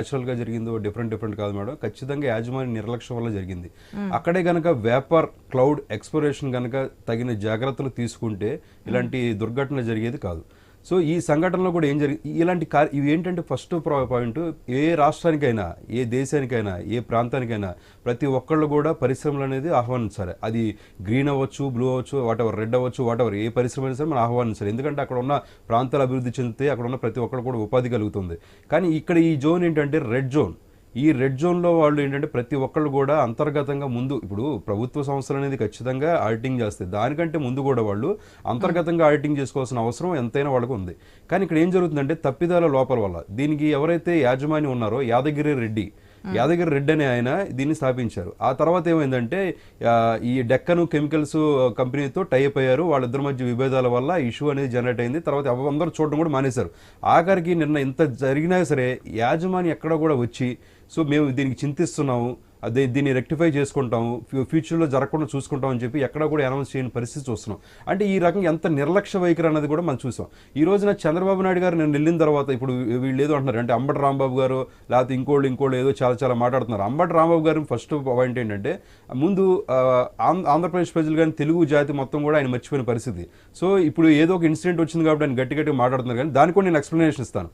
నేచురల్గా జరిగిందో different different కాదు మేడం. ఖచ్చితంగా యాజమాన్య నిర్లక్ష్యం వల్ల జరిగింది. అక్కడే గనక వేపర్ క్లౌడ్ ఎక్స్ప్లోరేషన్ గనక తగిన జాగ్రత్తలు తీసుకుంటే ఇలాంటి దుర్ఘటన జరిగేది కాదు. సో ఈ సంఘటనలో కూడా ఏం జరిగింది ఇలాంటి కా ఇవి ఏంటంటే ఫస్ట్ పాయింట్ ఏ రాష్ట్రానికైనా ఏ దేశానికైనా ఏ ప్రాంతానికైనా ప్రతి ఒక్కళ్ళు కూడా పరిశ్రమలు అనేది ఆహ్వానించాలి. అది గ్రీన్ అవ్వచ్చు బ్లూ అవ్వచ్చు వాటెవర్ రెడ్ అవ్వచ్చు వాటెవర్ ఏ పరిశ్రమ అయినా సరే మనం ఆహ్వానించాలి. ఎందుకంటే అక్కడ ఉన్న ప్రాంతాలు అభివృద్ధి చెందితే అక్కడ ఉన్న ప్రతి ఒక్కరు కూడా ఉపాధి కలుగుతుంది. కానీ ఇక్కడ ఈ జోన్ ఏంటంటే రెడ్ జోన్. ఈ రెడ్ జోన్లో వాళ్ళు ఏంటంటే ప్రతి ఒక్కళ్ళు కూడా అంతర్గతంగా ముందు ఇప్పుడు ప్రభుత్వ సంస్థలు అనేది ఖచ్చితంగా ఆడిటింగ్ చేస్తాయి. దానికంటే ముందు కూడా వాళ్ళు అంతర్గతంగా ఆడిటింగ్ చేసుకోవాల్సిన అవసరం ఎంతైనా వాళ్ళకు ఉంది. కానీ ఇక్కడ ఏం జరుగుతుందంటే తప్పిదాల లోపల వల్ల దీనికి ఎవరైతే యాజమాన్యం ఉన్నారో యాదగిరి రెడ్డి యాదగిరి రెడ్డి అనే ఆయన దీన్ని స్థాపించారు. ఆ తర్వాత ఏమైందంటే ఈ డెక్కను కెమికల్స్ కంపెనీతో టైప్ అయ్యారు. వాళ్ళిద్దరి మధ్య విభేదాల వల్ల ఇష్యూ అనేది జనరేట్ అయింది. తర్వాత అందరూ చూడడం కూడా మానేశారు. ఆఖరికి నిన్న ఇంత జరిగినా సరే యాజమాని ఎక్కడ కూడా వచ్చి సో మేము దీనికి చింతిస్తున్నాము అదే దీన్ని రెక్టిఫై చేసుకుంటాము ఫ్యూ- ఫ్యూచర్లో జరగకుండా చూసుకుంటాం అని చెప్పి ఎక్కడ కూడా అనౌన్స్ చేయని పరిస్థితి చూస్తున్నాం అంటే ఈ రకంగా ఎంత నిర్లక్ష్య వైఖరి అన్నది కూడా మనం చూసాం. ఈ రోజున చంద్రబాబు నాయుడు గారు నేను వెళ్ళిన తర్వాత ఇప్పుడు వీళ్ళు ఏదో అంటున్నారు. అంటే అంబటి రాంబాబు గారు లేకపోతే ఇంకోళ్ళు ఇంకోళ్ళు ఏదో చాలా చాలా మాట్లాడుతున్నారు. అంబటి రాంబాబు గారు ఫస్ట్ పాయింట్ ఏంటంటే ముందు ఆంధ్రప్రదేశ్ ప్రజలు కానీ తెలుగు జాతి మొత్తం కూడా ఆయన మర్చిపోయిన పరిస్థితి. సో ఇప్పుడు ఏదో ఒక ఇన్సిడెంట్ వచ్చింది కాబట్టి ఆయన గట్టి గట్టిగా మాట్లాడుతున్నారు కానీ దానికి కూడా నేను ఎక్స్ప్లెనేషన్ ఇస్తాను.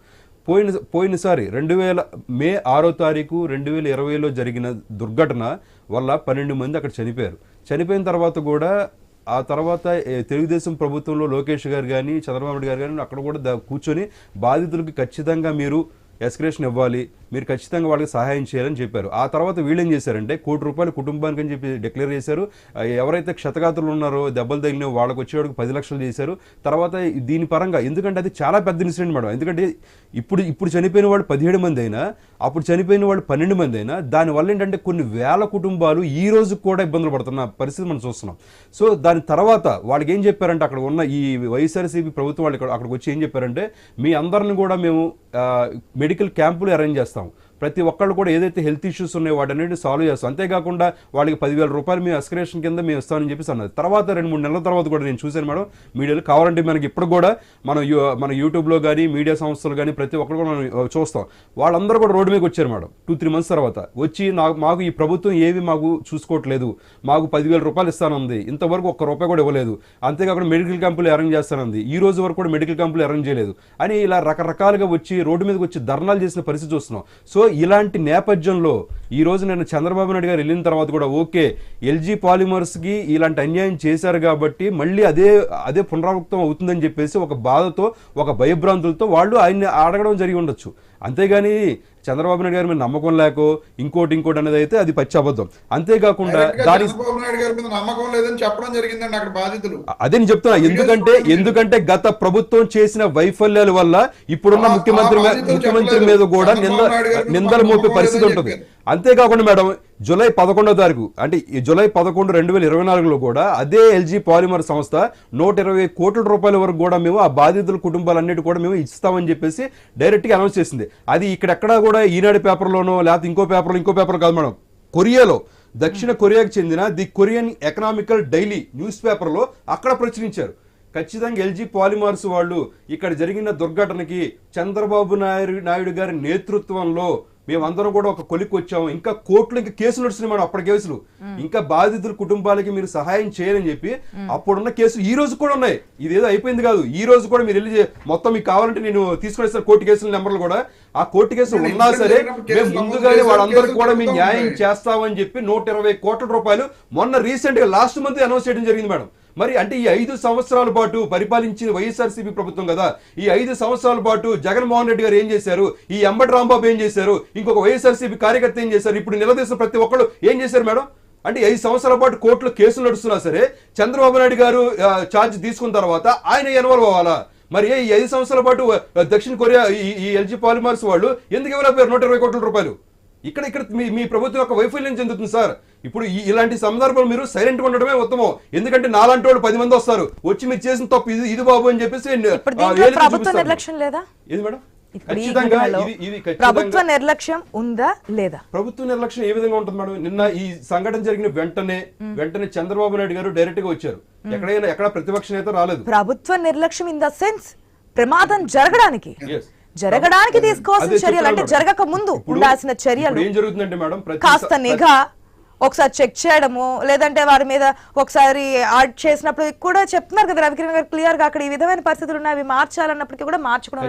పోయిన పోయినసారి రెండు వేల మే ఆరో తారీఖు రెండు వేల ఇరవైలో జరిగిన దుర్ఘటన వల్ల పన్నెండు మంది అక్కడ చనిపోయారు. చనిపోయిన తర్వాత కూడా ఆ తర్వాత తెలుగుదేశం ప్రభుత్వంలో లోకేష్ గారు కానీ చంద్రబాబు గారు కానీ అక్కడ కూడా కూర్చొని బాధితులకు ఖచ్చితంగా మీరు ఎస్కరేషన్ ఇవ్వాలి మీరు ఖచ్చితంగా వాళ్ళకి సహాయం చేయాలని చెప్పారు. ఆ తర్వాత వీళ్ళు ఏం చేశారంటే కోటి రూపాయలు కుటుంబానికి అని చెప్పి డిక్లేర్ చేశారు. ఎవరైతే క్షతగాతులు ఉన్నారో దెబ్బలు తగిలిన వాళ్ళకి వచ్చేవాడికి పది లక్షలు చేశారు. తర్వాత దీని పరంగా ఎందుకంటే అది చాలా పెద్ద ఇన్సిడెంట్ మేడం. ఎందుకంటే ఇప్పుడు ఇప్పుడు చనిపోయిన వాళ్ళు పదిహేడు మంది అయినా అప్పుడు చనిపోయిన వాళ్ళు పన్నెండు మంది అయినా దానివల్ల ఏంటంటే కొన్ని వేల కుటుంబాలు ఈ రోజు కూడా ఇబ్బందులు పడుతున్న పరిస్థితి మనం చూస్తున్నాం. సో దాని తర్వాత వాళ్ళకి ఏం చెప్పారంటే అక్కడ ఉన్న ఈ వైఎస్ఆర్సీపీ ప్రభుత్వం వాళ్ళు ఇక్కడ అక్కడికి వచ్చి ఏం చెప్పారంటే మీ అందరిని కూడా మేము మెడికల్ క్యాంపులు అరేంజ్ చేస్తాం. ప్రతి ఒక్కళ్ళు కూడా ఏదైతే హెల్త్ ఇష్యూస్ ఉన్నాయో వాటన్నిటి సాల్వ్ చేస్తాం అంతేకాకుండా వాళ్ళకి పదివేల రూపాయలు మేము అస్కరేషన్ కింద మేము ఇస్తామని చెప్పేసి అన్నది తర్వాత రెండు మూడు నెలల తర్వాత కూడా నేను చూశాను మేడం మీడియాలో కావాలంటే మనకి ఇప్పుడు కూడా మనం యూ- మన యూట్యూబ్లో కానీ మీడియా సంస్థలు కానీ ప్రతి ఒక్కరు కూడా మనం చూస్తాం. వాళ్ళందరూ కూడా రోడ్డు మీదకి వచ్చారు మేడం టూ త్రీ మంత్స్ తర్వాత. వచ్చి నాకు మాకు ఈ ప్రభుత్వం ఏవి మాకు చూసుకోవట్లేదు. మాకు పదివేల రూపాయలు ఇస్తానంది. ఇంతవరకు ఒక్క రూపాయి కూడా ఇవ్వలేదు. అంతేకాకుండా మెడికల్ క్యాంపులు అరేంజ్ చేస్తానంది. ఈ రోజు వరకు కూడా మెడికల్ క్యాంపులు అరేంజ్ చేయలేదు. అని ఇలా రకరకాలుగా వచ్చి రోడ్డు మీదకి వచ్చి ధర్నాలు చేసిన పరిస్థితి చూస్తున్నాం. సో ఇలాంటి నేపథ్యంలో ఈ రోజు నేను చంద్రబాబు నాయుడు గారు వెళ్ళిన తర్వాత కూడా ఓకే ఎల్జీ పాలిమర్స్కి ఇలాంటి అన్యాయం చేశారు కాబట్టి మళ్ళీ అదే అదే పునరావృతం అవుతుందని చెప్పేసి ఒక బాధతో ఒక భయభ్రాంతులతో వాళ్ళు ఆయన్ని అడగడం జరిగి ఉండొచ్చు. అంతేగాని చంద్రబాబు నాయుడు గారి మీద నమ్మకం లేకో ఇంకోటి ఇంకోటి అనేది అయితే అది పచ్చి అబద్ధం అంతేకాకుండా దాని నమ్మకం లేదని చెప్పడం జరిగిందండి అక్కడ బాధితులు అదే నేను చెప్తున్నా ఎందుకంటే ఎందుకంటే గత ప్రభుత్వం చేసిన వైఫల్యాల వల్ల ఇప్పుడున్న ముఖ్యమంత్రి ముఖ్యమంత్రి. మీద కూడా నింద నిందలు మోపే పరిస్థితి ఉంటుంది. అంతేకాకుండా మేడం జూలై పదకొండో తారీఖు అంటే ఈ జూలై పదకొండు రెండు వేల ఇరవై నాలుగులో కూడా అదే ఎల్జీ పాలిమర్ సంస్థ నూట ఇరవై కోట్ల రూపాయల వరకు కూడా మేము ఆ బాధితుల కుటుంబాలన్నిటి కూడా మేము ఇస్తామని చెప్పేసి డైరెక్ట్గా అనౌన్స్ చేసింది. అది ఇక్కడెక్కడా కూడా ఈనాడు పేపర్లోనో లేకపోతే ఇంకో పేపర్లో ఇంకో పేపర్ కాదు మేడం. కొరియాలో దక్షిణ కొరియాకు చెందిన the Korean economical daily news పేపర్లో అక్కడ ప్రచురించారు. ఖచ్చితంగా ఎల్జీ పాలిమార్స్ వాళ్ళు ఇక్కడ జరిగిన దుర్ఘటనకి చంద్రబాబు నాయుడు నాయుడు గారి నేతృత్వంలో మేమందరం కూడా ఒక కొలికి వచ్చాము ఇంకా కోర్టులో ఇంకా కేసులు నడుస్తున్నాయి మేడం అప్పటి కేసులు. ఇంకా బాధితుల కుటుంబాలకి మీరు సహాయం చేయాలని చెప్పి అప్పుడున్న కేసులు ఈ రోజు కూడా ఉన్నాయి. ఇదేదో అయిపోయింది కాదు. ఈ రోజు కూడా మీరు వెళ్ళి మొత్తం మీకు కావాలంటే నేను తీసుకుని ఇస్తాను కోర్టు కేసుల నెంబర్లు కూడా. ఆ కోర్టు కేసులు నేను ఉన్నా సరే మేము ముందుగానే వాళ్ళందరికీ కేసులు కూడా మేము న్యాయం. చేస్తామని చెప్పి నూట ఇరవై కోట్ల రూపాయలు మొన్న రీసెంట్గా లాస్ట్ మంత్ అనౌన్స్ చేయడం జరిగింది మేడం. మరి అంటే ఈ ఐదు సంవత్సరాల పాటు పరిపాలించిన వైఎస్ఆర్సీపీ ప్రభుత్వం కదా ఈ ఐదు సంవత్సరాల పాటు జగన్మోహన్ రెడ్డి గారు ఏం చేశారు? ఈ అంబటి రాంబాబు ఏం చేశారు? ఇంకొక వైఎస్ఆర్సీపీ కార్యకర్త ఏం చేశారు? ఇప్పుడు నిలదీసిన ప్రతి ఒక్కళ్ళు ఏం చేశారు మేడం? అంటే ఐదు సంవత్సరాల పాటు కోర్టులో కేసులు నడుస్తున్నా సరే చంద్రబాబు నాయుడు గారు ఛార్జ్ తీసుకున్న తర్వాత ఆయన ఇన్వాల్వ్ అవ్వాలా? మరి ఈ ఐదు సంవత్సరాల పాటు దక్షిణ కొరియా ఈ- ఈ ఎల్జీ పాలిమర్స్ వాళ్ళు ఎందుకు ఇవ్వలేకపోయారు? నూట ఇరవై కోట్ల రూపాయలు. ఇక్కడ ఇక్కడ మీ మీ ప్రభుత్వం యొక్క వైఫల్యం చెందుతుంది సార్. ఇప్పుడు ఇలాంటి సందర్భాలు మీరు సైలెంట్ ఉండడమే ఉత్తమం. ఎందుకంటే నాలాంటి వాళ్ళు పది మంది వస్తారు. వచ్చి మీరు చేసిన తప్పు ఇది ఇది బాబు అని చెప్పేసి. నిర్లక్ష్యం లేదా? ఏది మేడం? ప్రభుత్వ నిర్లక్ష్యం ఉందా లేదా? ప్రభుత్వ నిర్లక్ష్యం ఏ విధంగా ఉంటుంది మేడం? నిన్న ఈ సంఘటన జరిగిన వెంటనే వెంటనే చంద్రబాబు నాయుడు గారు డైరెక్ట్గా వచ్చారు. ఎక్కడైనా ఎక్కడ ప్రతిపక్ష నేత రాలేదు. ప్రభుత్వ నిర్లక్ష్యం ఇన్ ద సెన్స్ ప్రమాదం జరగడానికి. Yes. జరగడానికి తీసుకోవాల్సిన చర్యలు అంటే జరగక ముందు ఉండాల్సిన చర్యలు ఏం జరుగుతుందంటే మేడం కాస్త నిఘా ఒకసారి చెక్ చేయడము లేదంటే వారి మీద ఒకసారి ఆడ్ చేసినప్పుడు కూడా చెప్తున్నారు కదా రవికిరణ్ గారు క్లియర్గా అక్కడ ఈ విధమైన పరిస్థితులు ఉన్నాయి అవి మార్చాలన్నప్పటికీ కూడా మార్చుకోవడం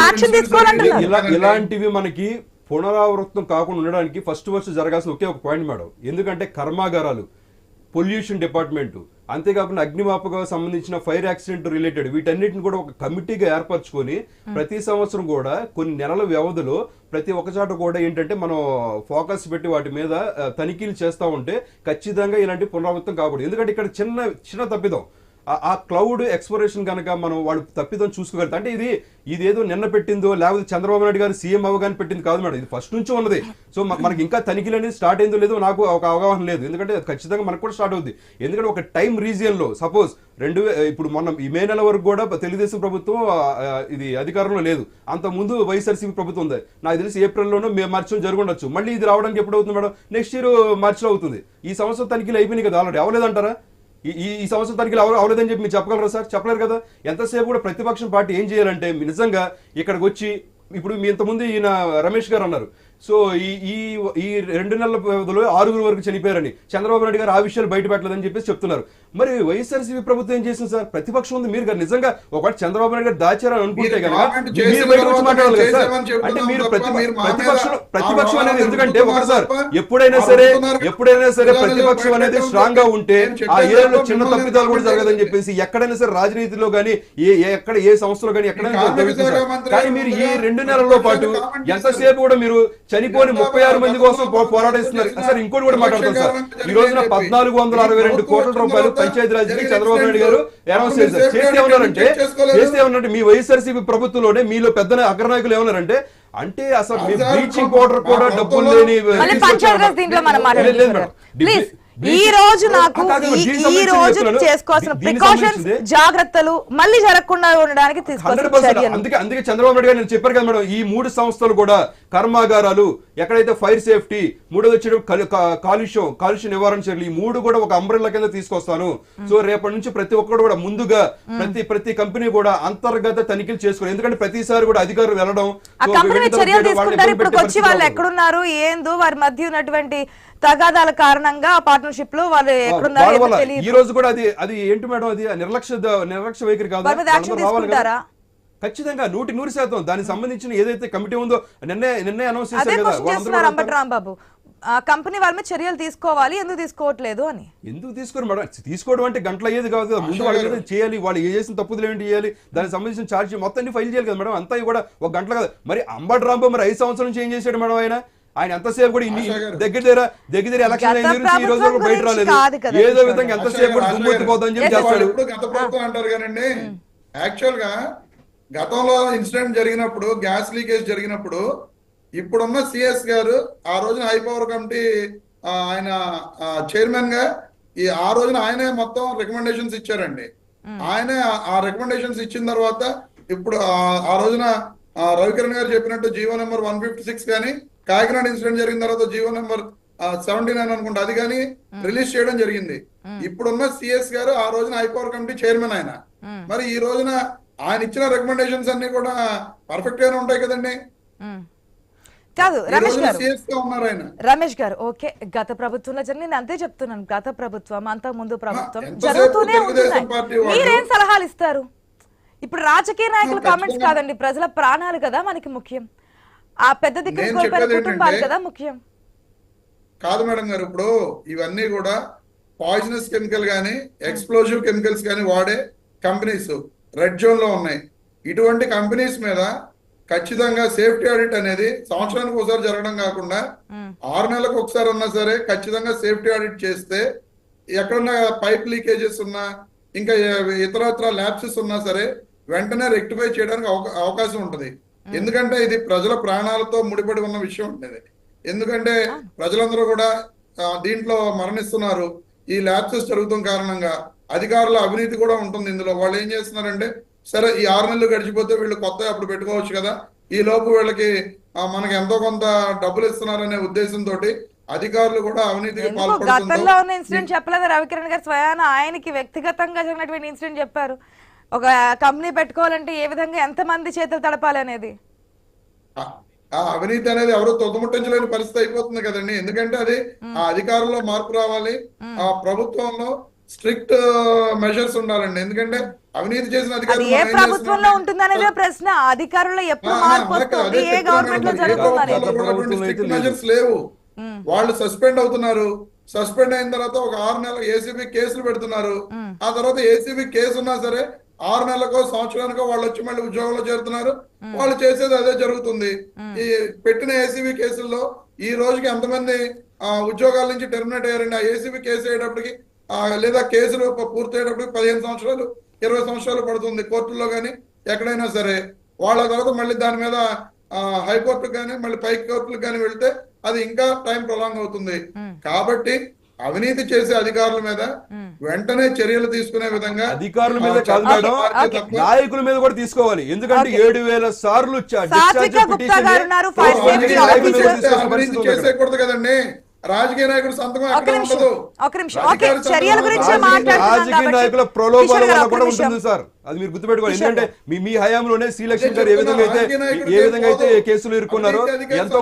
యాక్షన్ తీసుకోవాలంటున్నారు. ఇలాంటివి మనకి పునరావృతం కాకుండా ఉండడానికి ఫస్ట్ ఫస్ట్ జరగాల్సిన ఒకే ఒక పాయింట్ మేడం. ఎందుకంటే కర్మాగారాలు పొల్యూషన్ డిపార్ట్మెంట్. అంతేకాకుండా అగ్నిమాపక సంబంధించిన ఫైర్ యాక్సిడెంట్ రిలేటెడ్ వీటన్నిటిని కూడా ఒక కమిటీగా ఏర్పరచుకొని ప్రతి సంవత్సరం కూడా కొన్ని నెలల వ్యవధిలో ప్రతి ఒక్క చోట కూడా ఏంటంటే మనం ఫోకస్ పెట్టి వాటి మీద తనిఖీలు చేస్తూ ఉంటే ఖచ్చితంగా ఇలాంటి పునరావృతం కాకూడదు ఎందుకంటే ఇక్కడ చిన్న చిన్న తప్పిదం. ఆ- క్లౌడ్ ఎక్స్ప్లోరేషన్ కనుక మనం వాళ్ళు తప్పిదం చూసుకోగలుగుతాం అంటే ఇది ఇది ఏదో నిన్న పెట్టిందో లేకపోతే చంద్రబాబు నాయుడు గారు సీఎం అవగానే పెట్టింది కాదు మేడం. ఇది ఫస్ట్ నుంచి ఉన్నది. సో మనకి ఇంకా తనిఖీలు అనేది స్టార్ట్ అయిందో లేదో నాకు ఒక అవగాహన లేదు. ఎందుకంటే ఖచ్చితంగా మనకు కూడా స్టార్ట్ అవుద్ది. ఎందుకంటే ఒక టైం రీజియన్లో సపోజ్ రెండు ఇప్పుడు మొన్న ఈ మే నెల వరకు కూడా తెలుగుదేశం ప్రభుత్వం ఇది అధికారంలో లేదు. అంత ముందు వైఎస్ఆర్సీపీ ప్రభుత్వం ఉంది. నాకు తెలిసి ఏప్రిల్లోనూ మే మార్చిలో జరుగుండొచ్చు. మళ్ళీ ఇది రావడానికి ఎప్పుడు అవుతుంది మేడం? నెక్స్ట్ ఇయర్ మార్చిలో అవుతుంది. ఈ సంవత్సరం తనిఖీలు అయిపోయినాయి కదా ఆల్రెడీ అవ్వలేదంటారా? ఈ ఈ సంవత్సరం తనిఖీలు అవ- అవలేదని చెప్పి మీరు చెప్పగలరా సార్? చెప్పలేరు కదా? ఎంతసేపు కూడా ప్రతిపక్షం పార్టీ ఏం చేయాలంటే నిజంగా ఇక్కడికి వచ్చి ఇప్పుడు మీ ఇంతకుముందు ఈయన రమేష్ గారు అన్నారు. సో ఈ ఈ ఈ రెండు నెలల వ్యవధిలో ఆరుగురు వరకు చనిపోయారని చంద్రబాబు నాయుడు గారు ఆ విషయాలు బయట పెట్టలేదని చెప్పేసి చెప్తున్నారు. మరి వైఎస్ఆర్సీపీ ప్రభుత్వం ఏం చేసింది సార్? ప్రతిపక్షం ఉంది. మీరు నిజంగా ఒకటి చంద్రబాబు నాయుడు గారు దాచారని అనుకుంటే కనుక అంటే మీరు ప్రతిపక్షం ప్రతిపక్షం అనేది ఎందుకంటే ఒకటి సార్ ఎప్పుడైనా సరే ఎప్పుడైనా సరే ప్రతిపక్షం అనేది స్ట్రాంగ్గా ఉంటే ఆ ఏరియాలో చిన్న తప్పిదాలు కూడా జరగదని. చెప్పేసి ఎక్కడైనా సరే రాజనీతిలో కానీ ఏ ఎక్కడ ఏ సంస్థలో కానీ ఎక్కడైనా కానీ మీరు ఈ రెండు నెలల్లో పాటు. ఎంతసేపు కూడా మీరు చనిపోని ముప్పై ఆరు మంది కోసం పోరాడిస్తున్నారు సార్ ఇంకోటి కూడా మాట్లాడతారు సార్. ఈ రోజున పద్నాలుగు వందల అరవై రెండు కోట్ల రూపాయలు పంచాయతీరాజ్కి చంద్రబాబు నాయుడు గారు అనౌన్స్ చేశారు. చేస్తే ఏమన్నారంటే చేస్తే ఏమన్నారంటే మీ వైఎస్ఆర్సీపీ ప్రభుత్వంలోనే మీలో పెద్ద అగ్రనాయకులు ఏమన్నారంటే అంటే అసలు బ్లీచింగ్ పౌడర్ కూడా డబ్బులు లేని ఈ రోజు నాకు ఈ- రోజు. చేసుకోవాల్సిన ప్రికాషన్స్. జాగ్రత్తలు మళ్ళీ జరగకుండా ఉండడానికి అందుకే అందుకే చంద్రబాబు నాయుడు గారు నేను చెప్పారు కదా మేడం ఈ మూడు సంస్థలు కూడా కర్మాగారాలు ఎక్కడైతే ఫైర్ సేఫ్టీ మూడోది వచ్చేటప్పుడు కా- కాలుష్యం కాలుష్య నివారణ చర్యలు ఈ మూడు కూడా ఒక అంబ్రెల్లా కింద తీసుకొస్తాను సో రేపటి నుంచి ప్రతి ఒక్కరు కూడా ముందుగా ప్రతి ప్రతి కంపెనీ కూడా అంతర్గత తనిఖీలు చేసుకోవాలి ఎందుకంటే ప్రతిసారి కూడా అధికారులు వెళ్ళడం చర్యలు తీసుకుంటారు ఇప్పుడు వచ్చి వాళ్ళు ఎక్కడున్నారు ఏందో వారి మధ్య ఉన్నటువంటి తగాదాల కారణంగా ఆ పార్ట్నర్షిప్లో వాళ్ళు ఎక్కడున్నారు ఈ రోజు కూడా అది అది ఏంటి మేడం అది? నిర్లక్ష్య నిర్లక్ష్య వైఖరి కాదు. ఖచ్చితంగా నూటి నూరు శాతం. దానికి సంబంధించిన ఏదైతే కమిటీ ఉందో నిన్నే నిన్నే అనౌన్స్ చేశారు చేస్తున్నారు అంబటి రాంబాబు కంపెనీ వాళ్ళ మీద చర్యలు తీసుకోవాలి ఎందుకు తీసుకోవట్లేదు అని. ఎందుకు తీసుకోరు మేడం? తీసుకోవడం అంటే గంటల అయ్యేది కాదు ముందు వాళ్ళ మీద చేయాలి వాళ్ళు ఏ చేసిన తప్పులు ఏంటి చేయాలి దానికి సంబంధించిన ఛార్జ్ మొత్తం ఫైల్ చేయాలి కదా మేడం. అంతా కూడా ఒక గంటల కదా. మరి అంబటి రాంబాబు మరి ఐదు సంవత్సరాల నుంచి ఏం చేశాడు మేడం ఆయన? ఆయన ఎంతసేపు కూడా ఇన్ని. దగ్గర దగ్గర దగ్గర దగ్గర ఎలక్షన్ అయిన ఈ రోజు వరకు ప్రభుత్వం బయట రాలేదు. ఏదో. విధంగా ఎంతసేపు కూడా దుమ్మెత్తి పోతుందని చెప్పి చేస్తాడు. గత ప్రభుత్వం అంటారు కానండి యాక్చువల్గా గతంలో ఇన్సిడెంట్ జరిగినప్పుడు గ్యాస్ లీకేజ్ జరిగినప్పుడు ఇప్పుడున్న సిఎస్ గారు ఆ రోజున హై పవర్ కమిటీ ఆయన చైర్మన్గా ఈ ఆ రోజున ఆయనే మొత్తం రికమెండేషన్స్ ఇచ్చారండి. ఆయనే ఆ- రికమెండేషన్స్ ఇచ్చిన తర్వాత ఇప్పుడు ఆ- రోజున రవికిరణ్ గారు చెప్పినట్టు GO number one fifty six కానీ కాకినాడ ఇన్సిడెంట్ జరిగిన తర్వాత జీవో నెంబర్ సెవెంటీ నైన్ అనుకుంటా అది కానీ రిలీజ్ చేయడం జరిగింది. ఇప్పుడున్న సిఎస్ గారు ఆ రోజున హైపవర్ కమిటీ చైర్మన్ ఆయన. మరి ఈ రోజున ఆయన ఇచ్చిన రికమెండేషన్స్ అన్ని కూడా పర్ఫెక్ట్ గానే ఉంటాయి కదండి. కాదు రమేష్ గారు. రమేష్ గారు ఓకే గత ప్రభుత్వంలో నేను అంతే చెప్తున్నాను గత ప్రభుత్వం అంత ముందు ప్రభుత్వం జరుగుతూనే ఉంటున్నాయి. మీరేం సలహాలు ఇస్తారు? ఇప్పుడు రాజకీయ నాయకుల. కామెంట్స్ కాదండి ప్రజల ప్రాణాలు కదా మనకి ముఖ్యం. ఆ పెద్ద దిక్కులు కుటుంబాలు కదా ముఖ్యం. కాదు మేడం గారు ఇప్పుడు ఇవన్నీ కూడా పాయిజనస్ కెమికల్ కానీ ఎక్స్ప్లోజివ్ కెమికల్స్ కానీ వాడే కంపెనీస్ రెడ్ జోన్లో ఉన్నాయి. ఇటువంటి కంపెనీస్ మీద ఖచ్చితంగా సేఫ్టీ ఆడిట్ అనేది సంవత్సరానికి ఒకసారి జరగడం కాకుండా. ఆరు నెలలకు ఒకసారి ఉన్నా సరే ఖచ్చితంగా సేఫ్టీ ఆడిట్ చేస్తే ఎక్కడన్నా పైప్ లీకేజెస్ ఉన్నా ఇంకా ఏ- ఇతరత్ర ల్యాబ్సెస్ ఉన్నా సరే వెంటనే రెక్టిఫై చేయడానికి అవకా- అవకాశం ఉంటుంది. ఎందుకంటే ఇది ప్రజల ప్రాణాలతో ముడిపడి ఉన్న విషయం ఉంటుంది ఎందుకంటే ప్రజలందరూ కూడా దీంట్లో మరణిస్తున్నారు. ఈ ల్యాబ్సెస్ జరుగుతున్న కారణంగా అధికారుల అవినీతి కూడా ఉంటుంది ఇందులో. వాళ్ళు ఏం చేస్తున్నారంటే సరే ఈ ఆరు నెలలు గడిచిపోతే వీళ్ళు కొత్త అప్పుడు పెట్టుకోవచ్చు కదా. ఈ లోపు వీళ్ళకి మనకి ఎంతో కొంత డబ్బులు ఇస్తున్నారనే ఉద్దేశంతో అధికారులు కూడా అవినీతికి ఎందుకు గతంలో ఉన్న ఇన్సిడెంట్ చెప్పలేదు? రవికిరణ్ గారు స్వయాన ఆయనకి వ్యక్తిగతంగా జరిగినటువంటి ఇన్సిడెంట్ చెప్పారు. ఒక కంపెనీ పెట్టుకోవాలంటే ఏ విధంగా ఎంత మంది చేతులు తడపాలి అనేది? అవినీతి అనేది ఎవరు తొగ్గుముట్టించలేని పరిస్థితి అయిపోతుంది కదండి. ఎందుకంటే అది ఆ అధికారంలో మార్పు రావాలి. ఆ ప్రభుత్వంలో స్ట్రిక్ట్ మెజర్స్ ఉండాలండి. ఎందుకంటే అవినీతి చేసిన అది అధికారులు ఏ ప్రభుత్వంలో ఉంటుందనేదే ప్రశ్న. ఎప్పుడు మార్పు వస్తుంది? గవర్నమెంట్లో జరుగుతుంది measures లేవు. వాళ్ళు సస్పెండ్ అవుతున్నారు. సస్పెండ్ అయిన తర్వాత ఒక ఆరు నెలలు ఏసీబీ కేసులు పెడుతున్నారు. ఆ తర్వాత ఏసీబీ కేసు ఉన్నా సరే ఆరు నెలలకో సంవత్సరానికో వాళ్ళు వచ్చి మళ్ళీ ఉద్యోగంలో చేరుతున్నారు. వాళ్ళు చేసేది అదే జరుగుతుంది. ఈ పెట్టిన ఏసీబీ కేసుల్లో ఈ రోజుకి ఎంతమంది ఆ, ఉద్యోగాల నుంచి టెర్మినేట్ అయ్యారండి? ఆ ఏసీబీ కేసు అయ్యేటప్పటికి ఆ, లేదా కేసులు పూర్తి అయ్యేటప్పటికి పదిహేను సంవత్సరాలు ఇరవై సంవత్సరాలు పడుతుంది. కోర్టుల్లో కానీ ఎక్కడైనా సరే. వాళ్ళ తర్వాత మళ్ళీ దాని మీద హైకోర్టుకు కానీ మళ్ళీ పై కోర్టులకు కానీ వెళ్తే అది ఇంకా టైం ప్రొలాంగ్ అవుతుంది. కాబట్టి అవినీతి చేసే అధికారుల మీద వెంటనే చర్యలు తీసుకునే విధంగా అధికారుల మీద కాదు మేడం. నాయకుల మీద కూడా తీసుకోవాలి. ఎందుకంటే ఏడు వేల సార్లు అవినీతి. చేసేయకూడదు కదండి రాజకీయ నాయకుడు సంతకం ఉండదు. రాజకీయ- నాయకుల ప్రలోభాల వల్ల కూడా. ఉంటుంది సార్. అది మీరు గుర్తుపెట్టుకోవాలి. ఎందుకంటే మీ హయాంలోనే శ్రీలక్ష్మి గారు ఏ విధంగా అయితే ఏ విధంగా అయితే. కేసులు ఇరుక్కున్నారో అధికారులు ఎంతో